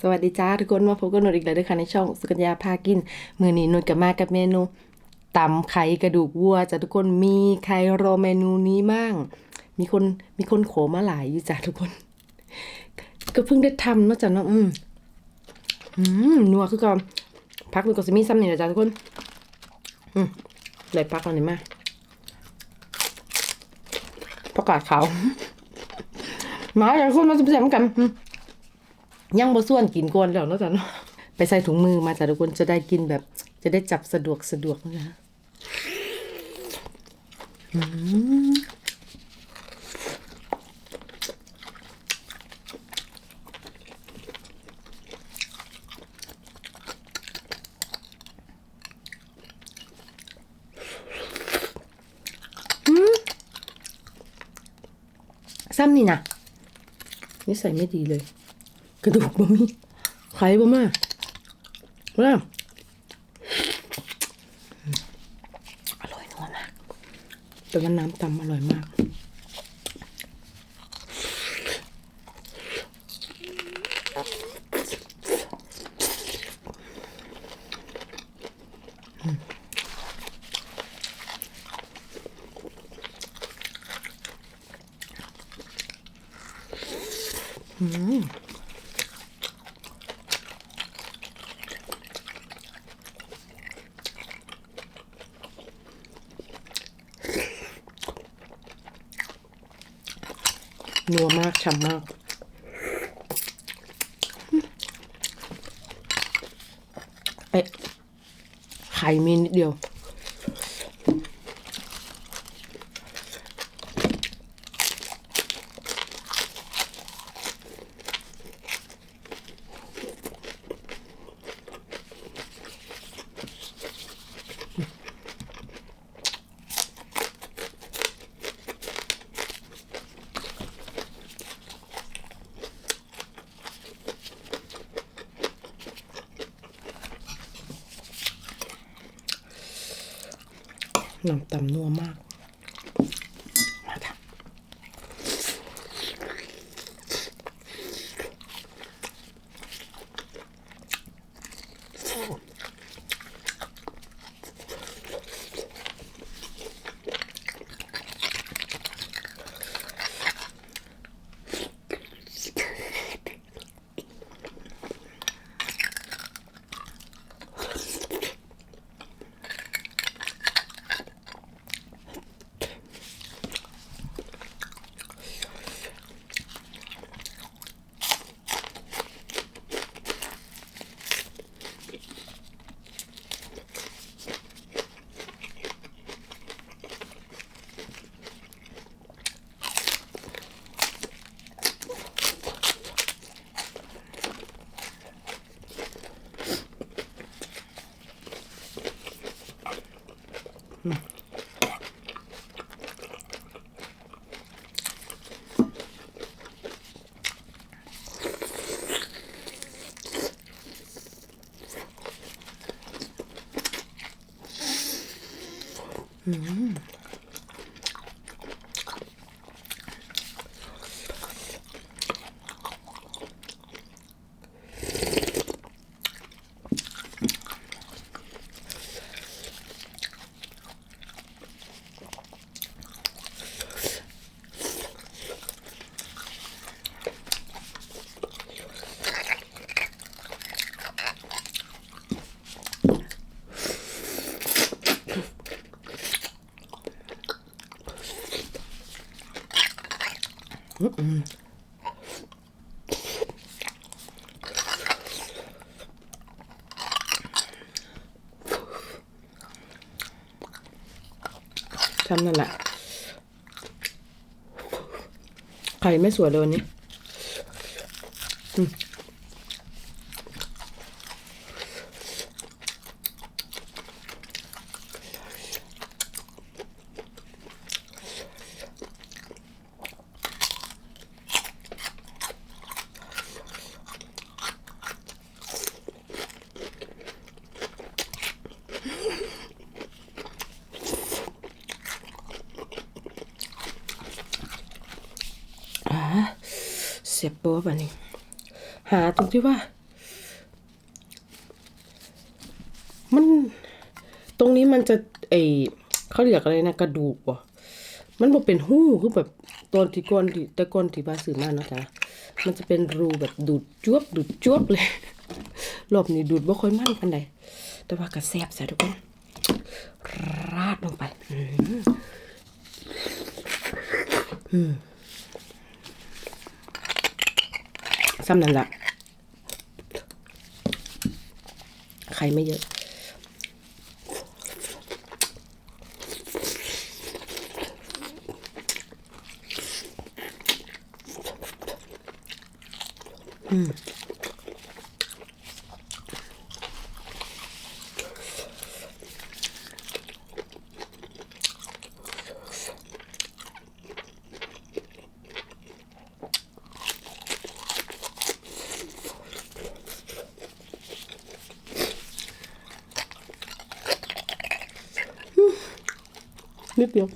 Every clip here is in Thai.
สวัสดีจ้าทุกคนมาพบกับหนูอีกแล้วด้วยค่ะในช่องสุกัญญาพากิน มือนี้หนุดกับมากับเมนูตำไข่กระดูกวัวจ้ะทุกคนมีใครรอเมนูนี้มั่งมีคนมีคนโขมาหลายอยู่จ้ะทุกคน ก็เพิ่งได้ทำนอะจ้ะเนาะอืมอืมนัวคือก่อนพักดูกับซิมี่ซ้ำนี่นะจ้ะทุกคนอืมเลยพักเราหน่อยมาประกาศเขามาอย่างคนมาจะเสียมกันอืม ยังบ่ส่วนกินก่อนแล้วเนาะจ๊ะเนาะไปใส่ถุงมือมาจ้ะทุกคนจะได้กินแบบ จะได้จับสะดวกสะดวกนะอืมอืมซ้ำนี่นะนิสัยไม่ดีเลย กระดูกบะมี่ไข่บะมาว่าอร่อยนัวมาก แต่ว่าน้ำตำอร่อยมาก นัวมากฉ่ำมาก เอ๊ะไข่มีนิดเดียว น้ำตำนัวมาก มาค่ะ 음. 음. ทำนั่นแหละไข่ไม่สวยเลยวันนี้ เสียบโป๊บอันนี้ หาตรงที่ว่า มันตรงนี้มันจะไอเขาเรียกอะไรนะกระดูกวะมันบอกเป็นหู้คือแบบตอนที่ก้อนตะก้อนที่บาสื่อมากนะจ๊ะมันจะเป็นรูแบบดูดจวบดูดจวบเลยรอบนี้ดูดบ่ค่อยมั่นกันใดแต่ว่ากระแซบใส่ทุกคนราดลงไป อืม ซ้ำนั่นละไข่ไม่เยอะ อืม เดียว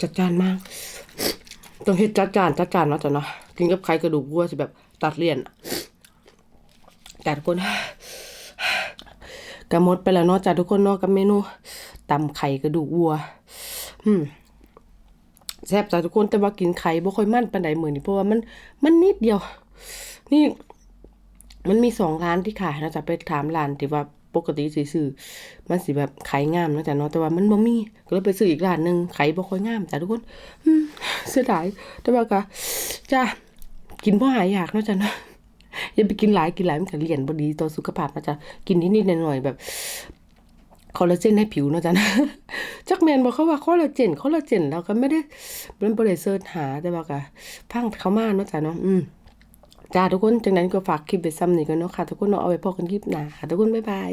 จัดจานมาก ต้องเฮ็ดจัดจานจัดจานเนาะจ้ะเนาะกินกับไข่กระดูกวัวสิแบบตัดเลี่ยนแต่ทุกคนกระมดไปแล้วเนาะจ้ะทุกคนเนาะกับเมนูตำไข่กระดูกวัว อืมแซ่บจ้ะทุกคนแต่ว่ากินไข่บ่ค่อยมั่นปานใดมื้อนี้เพราะว่ามันมันนิดเดียว นี่มันมีสองร้านที่ขายนะจ๊ะไปถามร้านที่ว่า ปกติสิซื้อมันสิแบบขายงามนะจ๊ะเนาะแต่ว่ามันบ่มีก็เลยไปซื้ออีกร้านหนึ่งขายบ่ค่อยงามจ้ะทุกคนเสียดายแต่ว่าก็จ้ากินบ่หายอยากนะจ้ะเนาะอย่าไปกินหลายกินหลายมันก็เลี่ยนบ่ดีต่อสุขภาพนะจ๊ะกินนิดๆหน่อยๆแบบคอลลาเจนให้ผิวนะจ๊ะนะจักแมนบอกเขาว่าคอลลาเจนคอลลาเจนเราก็ไม่ได้เป็นบริเซิร์ชหาแต่ว่าก็พังเขามาเนะจ๊ะเนาะอืม จ้าทุกคนจังนั้นก็ฝากคลิปไปซ้ำหนึ่งกันเนาะค่ะ ทุกคนเนาะเอาไว้พอกันคลิปหน้าค่ะ ทุกคนบ๊ายบาย